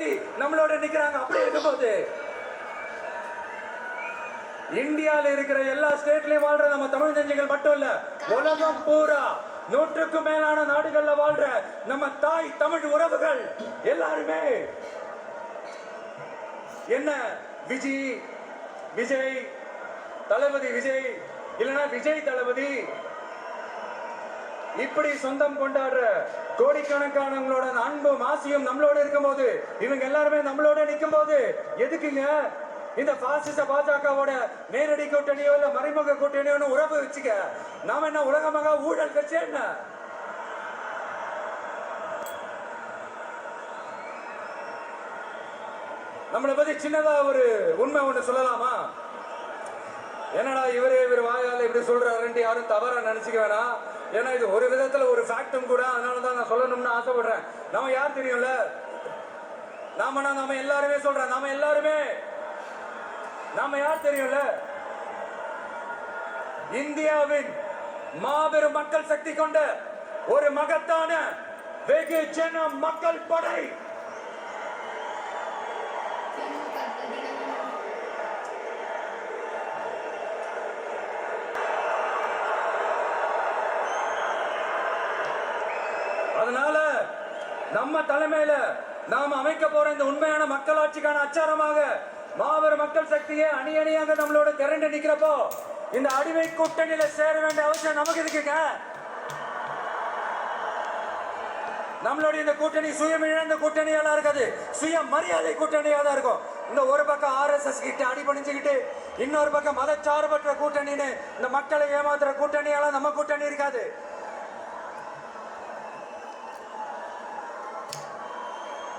சக்தி நம்மளோட நிக்கிறாங்க. அப்படி இருக்கும்போது இந்தியால இருக்கிற எல்லா ஸ்டேட்லயும் வாழ்ற நம்ம தமிழ் நெஞ்சங்கள் மட்டும் இல்ல உலகம் பூரா நூற்றுக்கும் மேலான நாடுகள்ல வாழ்ற நம்ம தாய் தமிழ் உறவுகள் எல்லாருமே. என்ன? விஜி விஜய் தளபதி விஜய் இல்லைன்னா விஜய் தளபதி. இப்படி சொந்தம் கொண்டாடுற கோடிக்கணக்கானவங்களோட அன்பும் ஆசையும் நம்மளோட இருக்கும் போது இவங்க எல்லாருமே நம்மளோட நிற்கும் போது எதுக்குங்க இந்த பாசிச பாஜகவோட நேரடி கூட்டணியோ இல்ல மறைமுக கூட்டணியோன்னு உறவு வச்சுக்க? நாம என்ன உலகமாக ஊழல் கட்சி என்ன? நம்மளை பத்தி சின்னதா ஒரு உண்மை ஒண்ணு சொல்லலாமா? என்னடா இவரே இவர் வாயால இப்படி சொல்றாருன்ட்டு யாரும் தவறா நினைச்சுக்க வேணாம். ஏன்னா இது ஒரு விதத்துல ஒரு ஃபேக்டும் கூட அதனால தான் நான் சொல்லணும்னு ஆசைப்படுறேன். நம்ம யார் தெரியும்ல? நாமனா நாம எல்லாருமே சொல்றேன். நாம எல்லாருமே. நாம யார் தெரியும்ல? இந்தியாவின் மாபெரும் மக்கள் சக்தி கொண்ட ஒரு மகத்தான வெகு ஜன மக்கள் படை. அதனால நம்ம தலைமையில நாம் அமைக்க போற இந்த உண்மையான மக்களாட்சிக்கான அச்சாரமாக மாபெரும் மக்கள் சக்தியை அணி அணியாக நம்மளோட திரண்டு நிக்கிறப்போ இந்த அடிமை கூட்டணியில சேர வேண்டிய அவசியம் நமக்கு இருக்குங்க நம்மளுடைய இந்த கூட்டணி சுயம் இழந்த கூட்டணியெல்லாம் இருக்காது. சுய மரியாதை கூட்டணியா தான் இருக்கும். இந்த ஒரு பக்கம் ஆர்எஸ்எஸ் கிட்ட அடிபணிஞ்சுக்கிட்டு இன்னொரு பக்கம் மதச்சார்பற்ற கூட்டணின்னு இந்த மக்களை ஏமாத்துற கூட்டணியெல்லாம் நம்ம கூட்டணி இருக்காது.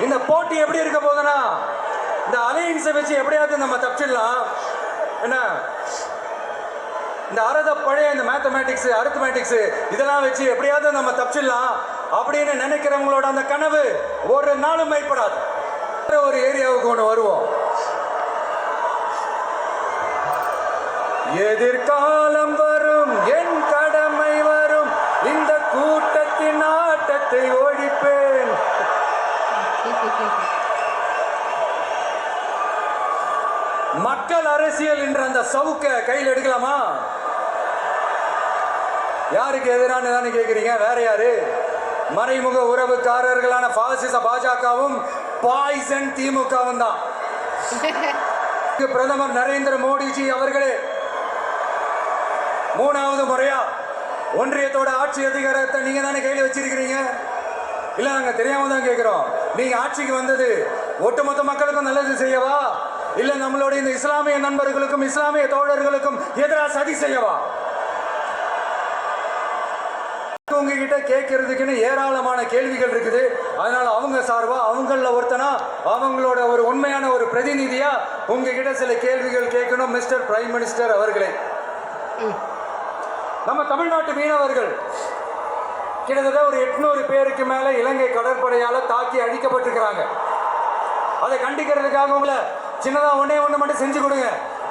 இந்த போட்டி எப்படி இருக்க போகுதுன்னா இந்த அலையன்ஸை வச்சு எப்படியாவது நம்ம தப்பிச்சிடலாம். என்ன? இந்த அறத பழைய இந்த மேத்தமேட்டிக்ஸ் அரித்மேட்டிக்ஸ் இதெல்லாம் வச்சு எப்படியாவது நம்ம தப்பிச்சிடலாம் அப்படின்னு நினைக்கிறவங்களோட அந்த கனவு ஒரு நாளும் மைப்படாது ஒரு ஏரியாவுக்கு ஒன்று வருவோம். எதிர்காலம் வரும் என் கடமை வரும் இந்த கூட்டத்தின் ஆட்டத்தை ஒழிப்பேன் மக்கள் அரசியல் என்ற அந்த சவுக்க கையில் எடுக்கலாமா? யாருக்கு எதிரானதானே கேட்குறீங்க வேற யாரு? மறைமுக உறவுக்காரர்களான பாசிச பாஜகவும் பாய்சன் திமுகவும் தான். பிரதமர் நரேந்திர மோடிஜி அவர்களே மூணாவது முறையா ஒன்றியத்தோட ஆட்சி அதிகாரத்தை நீங்க தானே கையில் வச்சிருக்கிறீங்க? இல்ல நாங்க தெரியாம தான் கேட்கிறோம் நீங்க ஆட்சிக்கு வந்தது ஒட்டுமொத்த மக்களுக்கும் நல்லது செய்யவா? இல்ல நம்மளுடைய இந்த இஸ்லாமிய நண்பர்களுக்கும் இஸ்லாமிய தோழர்களுக்கும் எதிராக சதி செய்யவா? உங்ககிட்ட கேட்கறதுக்குன்னு ஏராளமான கேள்விகள் இருக்குது. அதனால அவங்க சார்பா அவங்கள ஒருத்தனா அவங்களோட ஒரு உண்மையான ஒரு பிரதிநிதியா உங்ககிட்ட சில கேள்விகள் கேட்கணும் மிஸ்டர் பிரைம் மினிஸ்டர் அவர்களே. நம்ம தமிழ்நாட்டு மீனவர்கள் கிட்டத்தட்ட ஒரு எட்நூறு பேருக்கு மேல இலங்கை கடற்படையால் தாக்கி அழிக்கப்பட்டிருக்கிறாங்க. அதை கண்டிக்கிறதுக்காக உங்களை சின்னதா ஒன்னே ஒண்ணு மட்டும் செஞ்சு கொடுங்க.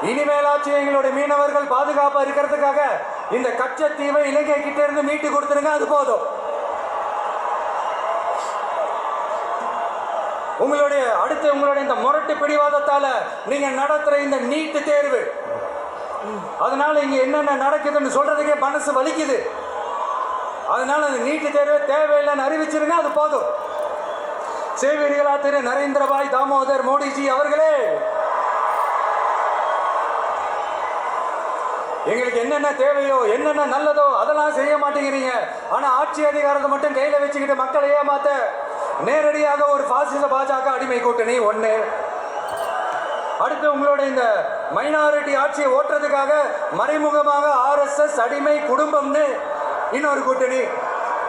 இனிமேலாச்சும் எங்களுடைய மீனவர்கள் பாதுகாப்பா இருக்கிறதுக்காக இந்த கச்சத்தீவை இலங்கை கிட்ட இருந்து மீட்டு கொடுத்துருங்க அது போதும். உங்களுடைய அடுத்து உங்களுடைய இந்த முரட்டு பிடிவாதத்தால நீங்க நடத்துற இந்த நீட்டு தேர்வு. அதனால இங்க என்னென்ன நடக்குதுன்னு சொல்றதுக்கே மனசு வலிக்குது. அதனால அந்த நீட்டு தேர்வு தேவையில்லைன்னு அறிவிச்சிருங்க அது போதும். சேவீர்களா திரு நரேந்திரபாய் தாமோதர் மோடிஜி அவர்களே. எங்களுக்கு என்னென்ன தேவையோ என்னென்ன நல்லதோ அதெல்லாம் செய்ய மாட்டேங்கிறீங்க. ஆனா ஆட்சி அதிகாரத்தை மட்டும் கையில வச்சுக்கிட்டு மக்களை ஏமாத்த நேரடியாக ஒரு பாசிச பாஜக அடிமை கூட்டணி ஒண்ணு. அடுத்து உங்களோட இந்த மைனாரிட்டி ஆட்சியை ஓட்டுறதுக்காக மறைமுகமாக ஆர்எஸ்எஸ் அடிமை குடும்பம்னு இன்னொரு கூட்டணி.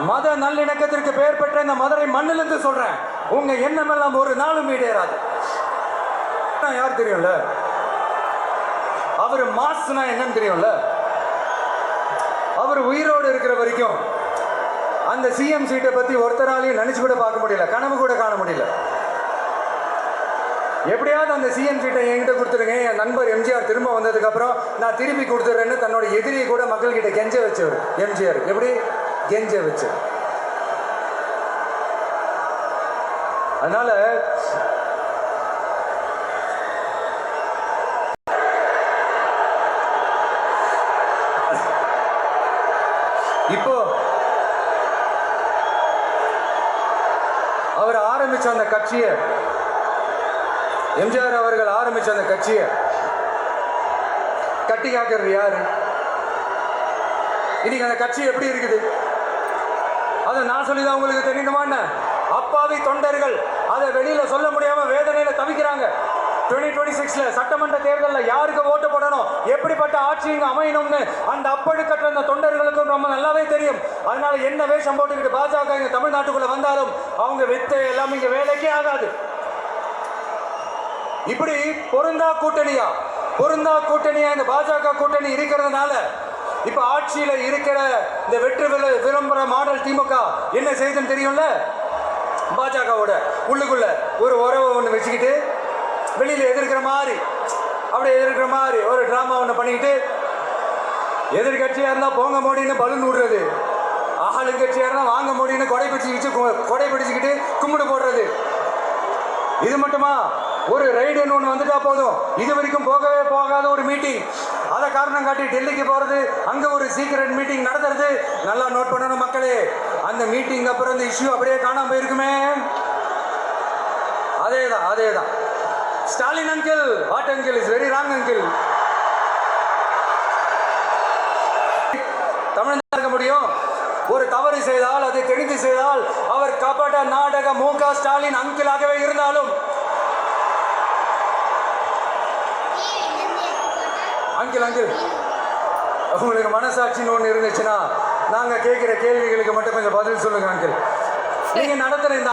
மத நல்லிணக்கத்திற்கு பெயர் பெற்ற இந்த மதுரை மண்ணிலிருந்து சொல்றேன். உங்க எண்ணம் எல்லாம் ஒரு நாளும் ஈடேறாது. யார் தெரியும்ல? அவர் மாசுனா என்னன்னு தெரியும்ல? அவர் உயிரோடு இருக்கிற வரைக்கும் அந்த சிஎம் சீட்டை பத்தி ஒருத்தராலையும் நினைச்சு கூட பார்க்க முடியல. கனவு கூட காண முடியல. எப்படியாவது அந்த சிஎம் சீட்டை என்கிட்ட கொடுத்துருங்க. என் நண்பர் எம்ஜிஆர் திரும்ப வந்ததுக்கப்புறம் நான் திருப்பி கொடுத்துட்றேன்னு தன்னோட எதிரியை கூட மக்கள்கிட்ட கெஞ்ச வச்சவர் எம்ஜிஆர் எப்படி? கெஞ்ச வச்சு. அதனால இப்போ அவர் ஆரம்பிச்ச அந்த கட்சியை எம்ஜிஆர் அவர்கள் ஆரம்பிச்ச அந்த கட்சியை கட்டி காக்கிறது யாரு? இன்னைக்கு அந்த கட்சி எப்படி இருக்குது? அதை நான் சொல்லிதான் உங்களுக்கு தெரியுமா என்ன? அப்பாவி தொண்டர்கள். அதை வெளியில சொல்ல முடியாம வேதனையில தவிக்கிறாங்க. டுவெண்ட்டி டுவெண்ட்டி சிக்ஸ்ல சட்டமன்ற தேர்தலில் யாருக்கு ஓட்டு போடணும்? எப்படிப்பட்ட ஆட்சி அமையணும்னு அந்த அப்பழுக்கற்ற அந்த தொண்டர்களுக்கும் ரொம்ப நல்லாவே தெரியும். அதனால என்ன வேஷம் போட்டுக்கிட்டு பாஜக இங்கே தமிழ்நாட்டுக்குள்ள வந்தாலும் அவங்க வித்தை எல்லாம் இங்கே வேலைக்கே ஆகாது. இப்படி பொருந்தா கூட்டணியா? பொருந்தா கூட்டணியா? இந்த பாஜக கூட்டணி இருக்கிறதுனால இப்ப ஆட்சியில இருக்கிற இந்த வெற்றி விள- விளம்பர மாடல் திமுக என்ன செய்யுதுன்னு தெரியும்ல? பாஜகவோட உள்ளுக்குள்ள ஒரு உறவை ஒன்று வச்சுக்கிட்டு வெளியில எதிர்க்கிற மாதிரி அப்படியே எதிர்க்கிற மாதிரி ஒரு டிராமா ஒன்று பண்ணிக்கிட்டு எதிர்கட்சியா இருந்தா போங்க மோடின்னு பலூன் விடுறது ஆளுங்கட்சியா இருந்தா வாங்க மோடின்னு கொடை பிடிச்சிக்கிட்டு கொடை பிடிச்சிக்கிட்டு கும்பிடு போடுறது. இது மட்டுமா? ஒரு ரைடுன்னு ஒன்று வந்துட்டா போதும். இது வரைக்கும் போகவே போகாத ஒரு மீட்டிங் அதை காரணம் காட்டி டெல்லிக்கு போகிறது அங்கே ஒரு சீக்கிரட் மீட்டிங் நடத்துறது. நல்லா நோட் பண்ணணும் மக்களே. அந்த மீட்டிங் அப்புறம் இந்த இஷ்யூ அப்படியே காணாமல் போயிருக்குமே. அதே தான் அதே தான் Stalin uncle what uncle is very wrong uncle Tamil Nadu இருக்க முடியும். ஒரு தவறு செய்தால் அதை தெரிந்து செய்தால் அவர் கபட நாடக மு க ஸ்டாலின் அங்கிளாகவே இருந்தாலும் ஆங்கில் ஆங்கில். உங்களுக்கு மனசாட்சின்னு ஒன்று இருந்துச்சுன்னா நாங்கள் கேட்குற கேள்விகளுக்கு மட்டும் கொஞ்சம் பதில் சொல்லுங்க ஆங்கில். நீங்கள் நடத்துகிற இந்த